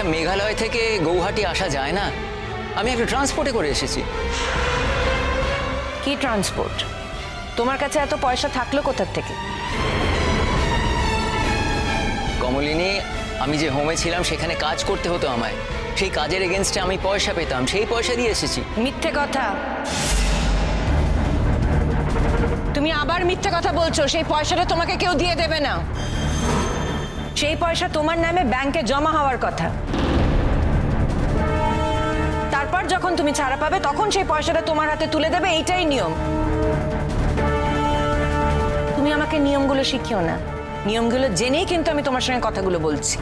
আচ্ছা মেঘালয় থেকে গৌহাটি আসা যায় না? আমি একটা ট্রান্সপোর্টে করে এসেছি। কি ট্রান্সপোর্ট তোমার কাছে এত পয়সা থাকল কোথার থেকে? কমলিনী আমি যে হোমে ছিলাম সেখানে কাজ করতে হতো আমায়। সেই কাজের এগেনস্টে আমি পয়সা পেতাম সেই পয়সা দিয়ে এসেছি। মিথ্যে কথা। তুমি আবার মিথ্যে কথা বলছো সেই পয়সাটা তোমাকে কেউ দিয়ে দেবে না। সেই পয়সা তোমার নামে ব্যাংকে জমা হওয়ার কথা। তারপর যখন তুমি ছাড়া পাবে তখন সেই পয়সাটা তোমার হাতে তুলে দেবে এইটাই নিয়ম। তুমি আমাকে নিয়মগুলো শিখিও না। নিয়মগুলো জেনেই কিন্তু আমি তোমার সঙ্গে কথাগুলো বলছি।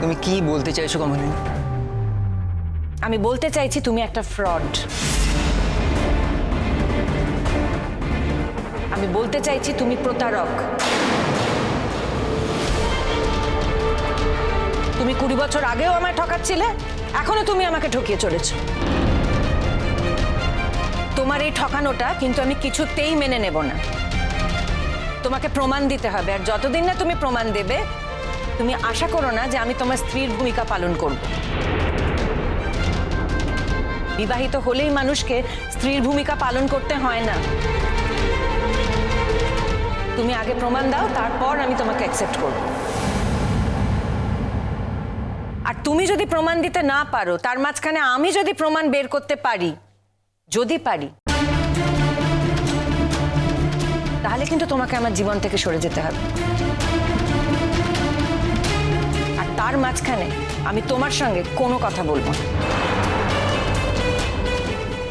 তুমি কি বলতে চাইছো কমলিনী আমি বলতে চাইছি তুমি একটা ফ্রড। আমি বলতে চাইছি তুমি প্রতারক। তুমি কুড়ি বছর আগেও আমায় ঠকাচ্ছিলে এখনও তুমি আমাকে ঠকিয়ে চলেছ। তোমার এই ঠকানোটা কিন্তু আমি কিছুতেই মেনে নেব না। তোমাকে প্রমাণ দিতে হবে, আর যতদিন না তুমি প্রমাণ দেবে, তুমি আশা করো না যে আমি তোমার স্ত্রীর ভূমিকা পালন করব। বিবাহিত হলেই মানুষকে স্ত্রীর ভূমিকা পালন করতে হয় না। তুমি আগে প্রমাণ দাও, তারপর আমি তোমাকে অ্যাকসেপ্ট করব। তুমি যদি প্রমাণ দিতে না পারো, তার মাঝখানে আমি যদি প্রমাণ বের করতে পারি, যদি পারি, তাহলে কিন্তু তোমাকে আমার জীবন থেকে সরে যেতে হবে। আর তার মাঝখানে আমি তোমার সঙ্গে কোনো কথা বলব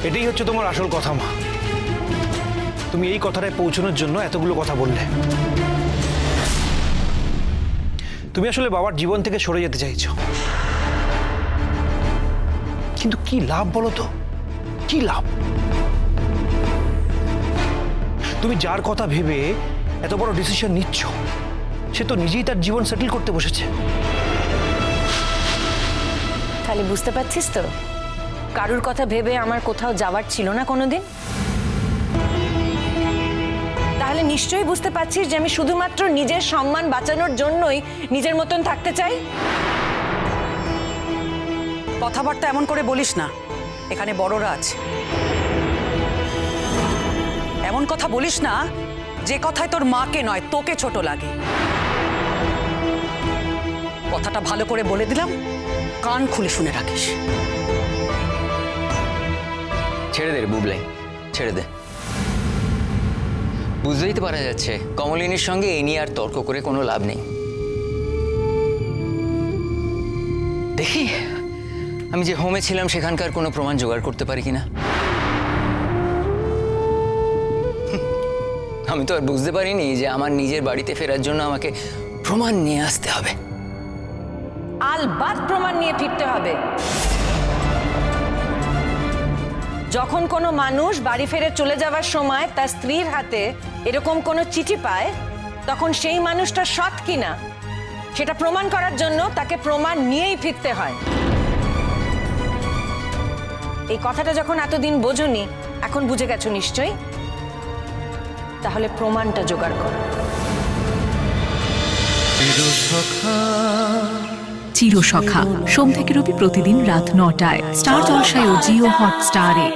এটাই হচ্ছে তোমার আসল কথা, মা। তুমি এই কথাটায় পৌঁছানোর জন্য এতগুলো কথা বললে। তুমি আসলে বাবার জীবন থেকে সরে যেতে চাইছো। কিন্তু কি লাভ বলো তো? কি লাভ? তুমি যার কথা ভেবে এত বড় ডিসিশন নিচ্ছ, সে তো নিজেই তার জীবন সেটেল করতে বসেছে। তাহলে বুঝতে পারছিস তো? কারুর কথা ভেবে আমার কোথাও যাওয়ার ছিল না কোনোদিন? তাহলে নিশ্চয়ই বুঝতে পারছিস যে আমি শুধুমাত্র নিজের সম্মান বাঁচানোর জন্যই নিজের মতন থাকতে চাই? কথাবার্তা এমন করে বলিস না। এখানে বড়রা আছে। এমন কথা বলিস না, যে কথায় তোর মাকে নয়, তোকে ছোট লাগে। কথাটা ভালো করে বলে দিলাম, কান খুলে শুনে রাখিস। ছেড়ে দে রে বুবলাই ছেড়ে দে। বুঝতেই তো পারা যাচ্ছে, কমলিনীর সঙ্গে এই নিয়ে আর তর্ক করে কোনো লাভ নেই। দেখি। আমি যে হোমে ছিলাম, সেখানকার কোনো প্রমাণ জোগাড় করতে পারি কিনা? আমি তো আর বুঝতে পারিনি যে আমার নিজের বাড়িতে ফেরার জন্য আমাকে প্রমাণ নিয়ে আসতে হবে। আলবাত প্রমাণ নিয়ে ফিরতে হবে। যখন কোনো মানুষ বাড়ি ফেরে চলে যাওয়ার সময় তার স্ত্রীর হাতে এরকম কোনো চিঠি পায়, তখন সেই মানুষটা সৎ কিনা, সেটা প্রমাণ করার জন্য তাকে প্রমাণ নিয়েই ফিরতে হয়। এই কথাটা যখন এতদিন বোঝনি এখন বুঝে গেছো নিশ্চয়ই? তাহলে প্রমাণটা জোগাড় করো। চিরসখা। সোম থেকে রবি প্রতিদিন রাত নটায়। স্টার জলসায় ও জিও হটস্টারে।